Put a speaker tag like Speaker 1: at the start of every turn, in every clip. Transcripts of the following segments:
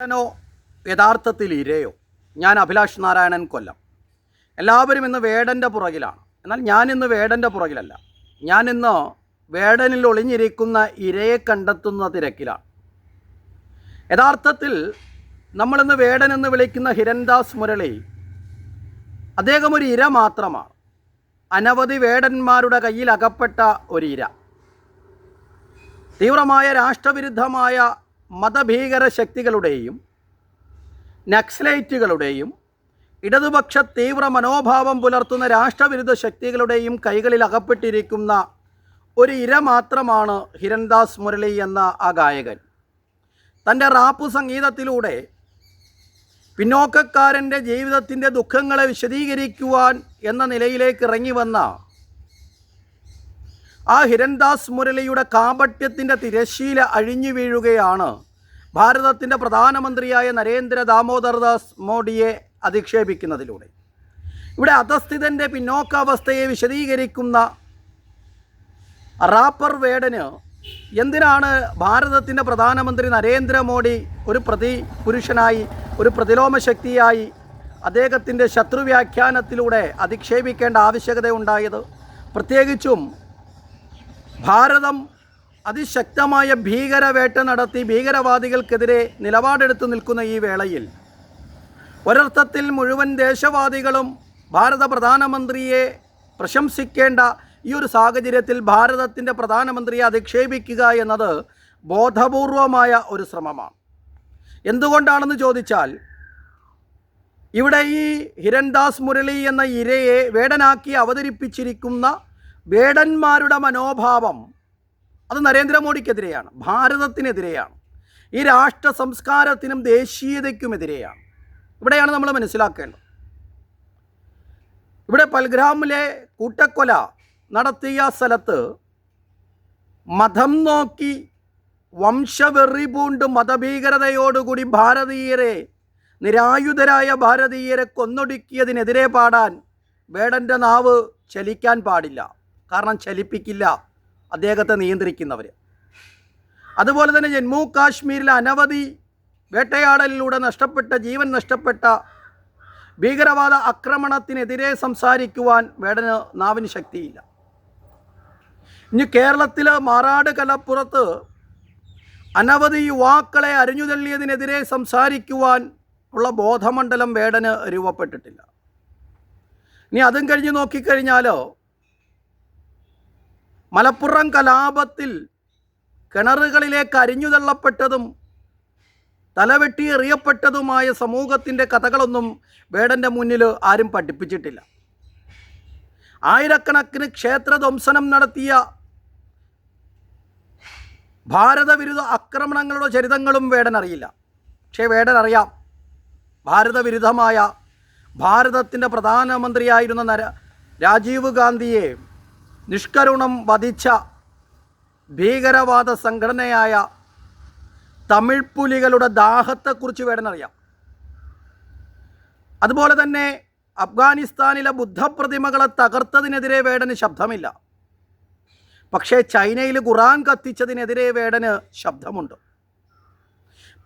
Speaker 1: വേടനോ യഥാർത്ഥത്തിൽ ഇരയോ? ഞാൻ അഭിലാഷ് നാരായണൻ കൊല്ലം. എല്ലാവരും ഇന്ന് വേടന്റെ പുറകിലാണ്. എന്നാൽ ഞാൻ ഇന്ന് വേടന്റെ പുറകിലല്ല. ഞാൻ ഇന്ന് വേടനിൽ ഒളിഞ്ഞിരിക്കുന്ന ഇരയെ കണ്ടെത്തുന്ന തിരക്കിലാണ്. യഥാർത്ഥത്തിൽ നമ്മളിന്ന് വേടൻ എന്ന് വിളിക്കുന്ന ഹിരൺദാസ് മുരളി അദ്ദേഹം ഒരു ഇര മാത്രമാണ്. അനവധി വേടന്മാരുടെ കയ്യിൽ അകപ്പെട്ട ഒരു ഇര. തീവ്രമായ രാഷ്ട്രവിരുദ്ധമായ മതഭീകര ശക്തികളുടെയും നക്സലൈറ്റുകളുടെയും ഇടതുപക്ഷ തീവ്ര മനോഭാവം പുലർത്തുന്ന രാഷ്ട്രവിരുദ്ധ ശക്തികളുടെയും കൈകളിൽ അകപ്പെട്ടിരിക്കുന്ന ഒരു ഇര മാത്രമാണ് ഹിരൺദാസ് മുരളി എന്ന ആ ഗായകൻ. തന്റെ റാപ്പ് സംഗീതത്തിലൂടെ പിന്നോക്കക്കാരന്റെ ജീവിതത്തിന്റെ ദുഃഖങ്ങളെ വിശദീകരിക്കുവാൻ എന്ന നിലയിലേക്ക് ഇറങ്ങി വന്ന ആ ഹിരൺദാസ് മുരളിയുടെ കാപട്യത്തിന്റെ തിരശ്ശീല അഴിഞ്ഞു വീഴുകയാണ്. ഭാരതത്തിന്റെ പ്രധാനമന്ത്രിയായ നരേന്ദ്ര ദാമോദർ ദാസ് മോഡിയെ അധിക്ഷേപിക്കുന്നതിലൂടെ. ഇവിടെ അധസ്ഥിതന്റെ പിന്നോക്കാവസ്ഥയെ വിശദീകരിക്കുന്ന റാപ്പർ വേടന് എന്തിനാണ് ഭാരതത്തിന്റെ പ്രധാനമന്ത്രി നരേന്ദ്രമോദി ഒരു പ്രതി പുരുഷനായി ഒരു പ്രതിലോമ ശക്തിയായി അദ്ദേഹത്തിന്റെ ശത്രുവ്യാഖ്യാനത്തിലൂടെ അധിക്ഷേപിക്കേണ്ട ആവശ്യകത ഉണ്ടായത് പ്രത്യേകിച്ചും ഭാരതം അതിശക്തമായ ഭീകരവേട്ട നടത്തി ഭീകരവാദികൾക്കെതിരെ നിലപാടെടുത്ത് നിൽക്കുന്ന ഈ വേളയിൽ ഒരർത്ഥത്തിൽ മുഴുവൻ ദേശവാദികളും ഭാരത പ്രധാനമന്ത്രിയെ പ്രശംസിക്കേണ്ട ഈ ഒരു സാഹചര്യത്തിൽ ഭാരതത്തിന്റെ പ്രധാനമന്ത്രിയെ അധിക്ഷേപിക്കുക എന്നത് ബോധപൂർവമായ ഒരു ശ്രമമാണ്. എന്തുകൊണ്ടാണെന്ന് ചോദിച്ചാൽ ഇവിടെ ഈ ഹിരൺദാസ് മുരളി എന്ന ഇരയെ വേടനാക്കി അവതരിപ്പിച്ചിരിക്കുന്ന വേടന്മാരുടെ മനോഭാവം അത് നരേന്ദ്രമോദിക്കെതിരെയാണ് ഭാരതത്തിനെതിരെയാണ് ഈ രാഷ്ട്ര സംസ്കാരത്തിനും ദേശീയതയ്ക്കുമെതിരെയാണ് ഇവിടെയാണ് നമ്മൾ മനസ്സിലാക്കേണ്ടത്. ഇവിടെ പൽഗ്രാമിലെ കൂട്ടക്കൊല നടത്തിയ സ്ഥലത്ത് മതം നോക്കി വംശവെറി പൂണ്ട് മതഭീകരതയോടുകൂടി ഭാരതീയരെ നിരായുധരായ ഭാരതീയരെ കൊന്നൊടുക്കിയതിനെതിരെ പാടാൻ വേടന്റെ നാവ് ചലിക്കാൻ പാടില്ല. കാരണം ചലിപ്പിക്കില്ല. അദ്ദേഹത്തെ നിയന്ത്രിക്കുന്നവർ അതുപോലെ തന്നെ ജമ്മു കാശ്മീരിലെ അനവധി വേട്ടയാടലിലൂടെ നഷ്ടപ്പെട്ട ജീവൻ നഷ്ടപ്പെട്ട ഭീകരവാദ ആക്രമണത്തിനെതിരെ സംസാരിക്കുവാൻ വേടന് നാവിന് ശക്തിയില്ല. ഇനി കേരളത്തിൽ മാറാട് കലപ്പുറത്ത് അനവധി യുവാക്കളെ അരിഞ്ഞുതള്ളിയതിനെതിരെ സംസാരിക്കുവാൻ ഉള്ള ബോധമണ്ഡലം വേടന് രൂപപ്പെട്ടിട്ടില്ല. ഇനി അതും കഴിഞ്ഞ് നോക്കിക്കഴിഞ്ഞാലോ മലപ്പുറം കലാപത്തിൽ കിണറുകളിലേക്ക് അരിഞ്ഞുതള്ളപ്പെട്ടതും തലവെട്ടി എറിയപ്പെട്ടതുമായ സമൂഹത്തിന്റെ കഥകളൊന്നും വേടന്റെ മുന്നിൽ ആരും പഠിപ്പിച്ചിട്ടില്ല. ആയിരക്കണക്കിന് ക്ഷേത്രധ്വംസനം നടത്തിയ ഭാരതവിരുദ്ധ ആക്രമണങ്ങളുടെ ചരിതങ്ങളും വേടൻ അറിയില്ല. പക്ഷേ വേടൻ അറിയാം ഭാരതവിരുദ്ധമായ ഭാരതത്തിന്റെ പ്രധാനമന്ത്രിയായിരുന്ന നര രാജീവ് ഗാന്ധിയെ നിഷ്കരുണം വധിച്ച ഭീകരവാദ സംഘടനയായ തമിഴ് പുലികളുടെ ദാഹത്തെക്കുറിച്ച് വേണമെന്നറിയാം അതുപോലെ തന്നെ അഫ്ഗാനിസ്ഥാനിലെ ബുദ്ധപ്രതിമകളെ തകർത്തതിനെതിരെ വേടന് ശബ്ദമില്ല. പക്ഷേ ചൈനയിൽ ഖുറാൻ കത്തിച്ചതിനെതിരെ വേടന് ശബ്ദമുണ്ട്.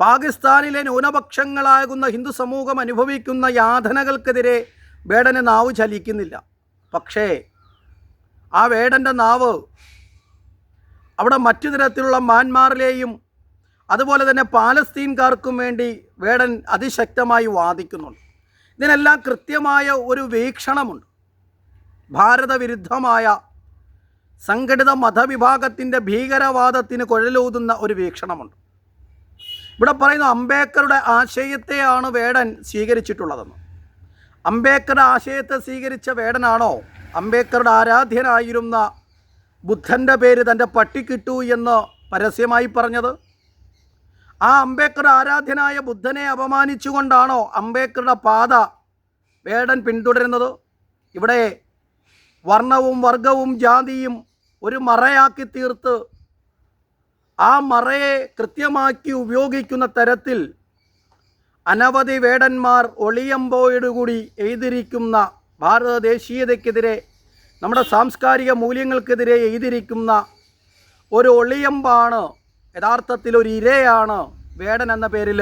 Speaker 1: പാകിസ്ഥാനിലെ ന്യൂനപക്ഷങ്ങളാകുന്ന ഹിന്ദു സമൂഹം അനുഭവിക്കുന്ന യാതനകൾക്കെതിരെ വേടന് നാവ് ചലിക്കുന്നില്ല. പക്ഷേ ആ വേടന്റെ നാവ്. അവിടെ മറ്റു തരത്തിലുള്ള മാൻമാറിലെയും അതുപോലെ തന്നെ പാലസ്തീൻകാർക്കും വേണ്ടി വേടൻ അതിശക്തമായി വാദിക്കുന്നുണ്ട്. ഇതിനെല്ലാം കൃത്യമായ ഒരു വീക്ഷണമുണ്ട്. ഭാരതവിരുദ്ധമായ സംഘടിത മതവിഭാഗത്തിന്റെ ഭീകരവാദത്തിന് കുഴലൂതുന്ന ഒരു വീക്ഷണമുണ്ട്. ഇവിടെ പറയുന്ന അംബേദ്കറുടെ ആശയത്തെയാണ് വേടൻ സ്വീകരിച്ചിട്ടുള്ളതെന്ന്. അംബേദ്കറുടെ ആശയത്തെ സ്വീകരിച്ച വേടനാണോ? അംബേദ്കറുടെ ആരാധ്യനായിരുന്ന ബുദ്ധന്റെ പേര് തന്റെ പട്ടിക്കിട്ടു എന്ന് പരസ്യമായി പറഞ്ഞത്? ആ അംബേദ്കറുടെ ആരാധ്യനായ ബുദ്ധനെ അപമാനിച്ചുകൊണ്ടാണോ അംബേദ്കറുടെ പാത വേടൻ പിന്തുടരുന്നത്? ഇവിടെ വർണവും വർഗവും ജാതിയും ഒരു മറയാക്കി തീർത്ത് ആ മറയെ കൃത്യമാക്കി ഉപയോഗിക്കുന്ന തരത്തിൽ അനവധി വേടന്മാർ ഒളിയമ്പോയോടുകൂടി എഴുതിരിക്കുന്ന ഭാരത ദേശീയതയ്ക്കെതിരെ നമ്മുടെ സാംസ്കാരിക മൂല്യങ്ങൾക്കെതിരെ എഴുതിയിരിക്കുന്ന ഒരു ഒളിയമ്പാണ് യഥാർത്ഥത്തിൽ ഒരു ഇരയാണ് വേടൻ എന്ന പേരിൽ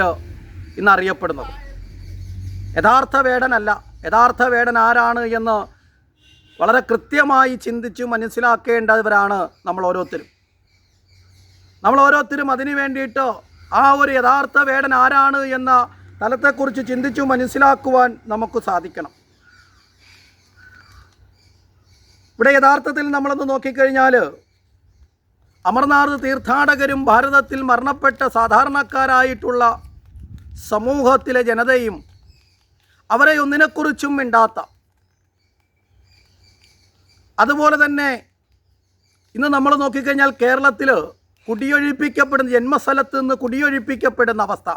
Speaker 1: ഇന്ന് അറിയപ്പെടുന്നത് യഥാർത്ഥ വേടനല്ല യഥാർത്ഥ വേടൻ ആരാണ് എന്ന് വളരെ കൃത്യമായി ചിന്തിച്ച് മനസ്സിലാക്കേണ്ടവരാണ് നമ്മൾ ഓരോരുത്തരും. നമ്മൾ ഓരോരുത്തരും അതിനു വേണ്ടിയിട്ട് ആ ഒരു യഥാർത്ഥ വേടൻ ആരാണ് എന്ന തലത്തെക്കുറിച്ച് ചിന്തിച്ചു മനസ്സിലാക്കുവാൻ നമുക്ക് സാധിക്കണം. ഇവിടെ യഥാർത്ഥത്തിൽ നമ്മളൊന്ന് നോക്കിക്കഴിഞ്ഞാൽ അമർനാഥ് തീർത്ഥാടകരും ഭാരതത്തിൽ മരണപ്പെട്ട സാധാരണക്കാരായിട്ടുള്ള സമൂഹത്തിലെ ജനതയും അവരെ ഒന്നിനെക്കുറിച്ചും മിണ്ടാത്ത. അതുപോലെ തന്നെ ഇന്ന് നമ്മൾ നോക്കിക്കഴിഞ്ഞാൽ കേരളത്തിൽ കുടിയൊഴിപ്പിക്കപ്പെടുന്ന ജന്മസ്ഥലത്ത് നിന്ന് കുടിയൊഴിപ്പിക്കപ്പെടുന്ന അവസ്ഥ.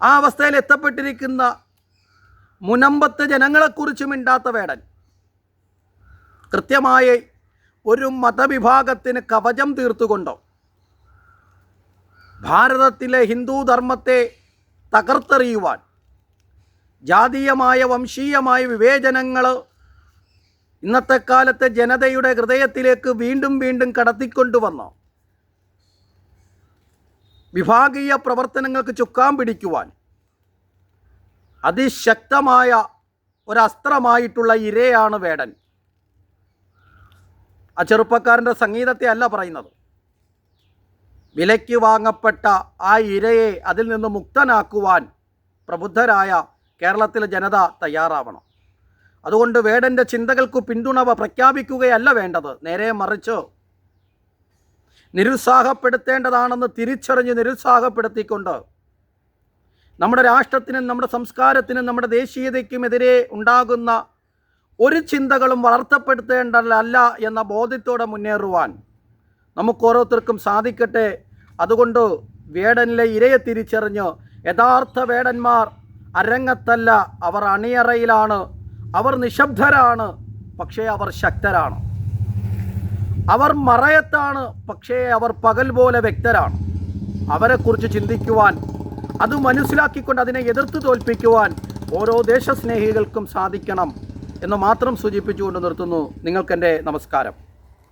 Speaker 1: ആ അവസ്ഥയിൽ എത്തപ്പെട്ടിരിക്കുന്ന മുനമ്പത്ത് ജനങ്ങളെക്കുറിച്ച് മിണ്ടാത്ത വേടൻ. കൃത്യമായി ഒരു മതവിഭാഗത്തിന് കവചം തീർത്തുകൊണ്ടോ? ഭാരതത്തിലെ ഹിന്ദു ധർമ്മത്തെ തകർത്തെറിയുവാൻ ജാതീയമായ വംശീയമായ വിവേചനങ്ങൾ ഇന്നത്തെ കാലത്തെ ജനതയുടെ ഹൃദയത്തിലേക്ക് വീണ്ടും വീണ്ടും കടത്തിക്കൊണ്ടുവന്നു? വിഭാഗീയ പ്രവർത്തനങ്ങൾക്ക് ചുക്കാൻ പിടിക്കുവാൻ അതിശക്തമായ ഒരസ്ത്രമായിട്ടുള്ള ഇരയാണ് വേടൻ. ആ ചെറുപ്പക്കാരന്റെ സംഗീതത്തെ അല്ല പറയുന്നത്. വിലയ്ക്ക് വാങ്ങപ്പെട്ട ആ ഇരയെ അതിൽ നിന്ന് മുക്തനാക്കുവാൻ പ്രബുദ്ധരായ കേരളത്തിലെ ജനത തയ്യാറാവണം. അതുകൊണ്ട് വേടന്റെ ചിന്തകൾക്ക് പിന്തുണവ പ്രഖ്യാപിക്കുകയല്ല വേണ്ടത്. നേരെ മറിച്ച് നിരുത്സാഹപ്പെടുത്തേണ്ടതാണെന്ന് തിരിച്ചറിഞ്ഞ് നിരുത്സാഹപ്പെടുത്തിക്കൊണ്ട് നമ്മുടെ രാഷ്ട്രത്തിനും നമ്മുടെ സംസ്കാരത്തിനും നമ്മുടെ ദേശീയതയ്ക്കുമെതിരെ ഉണ്ടാകുന്ന ഒരു ചിന്തകളും വളർത്തപ്പെടുത്തേണ്ടതല്ല എന്ന ബോധ്യത്തോടെ മുന്നേറുവാൻ നമുക്ക് ഓരോരുത്തർക്കും സാധിക്കട്ടെ. അതുകൊണ്ട് വേടനിലെ ഇരയെ തിരിച്ചറിഞ്ഞ് യഥാർത്ഥ വേടന്മാർ അരങ്ങത്തല്ല. അവർ അണിയറയിലാണ്. അവർ നിശബ്ദരാണ് പക്ഷേ അവർ ശക്തരാണ്. അവർ മറയത്താണ് പക്ഷേ അവർ പകൽ പോലെ വ്യക്തരാണ്. അവരെക്കുറിച്ച് ചിന്തിക്കുവാൻ അത് മനസ്സിലാക്കിക്കൊണ്ട് അതിനെ എതിർത്ത് തോൽപ്പിക്കുവാൻ ഓരോ ദേശസ്നേഹികൾക്കും സാധിക്കണം എന്ന് മാത്രം സൂചിപ്പിച്ചുകൊണ്ട് നിർത്തുന്നു. നിങ്ങൾക്കെന്റെ നമസ്കാരം.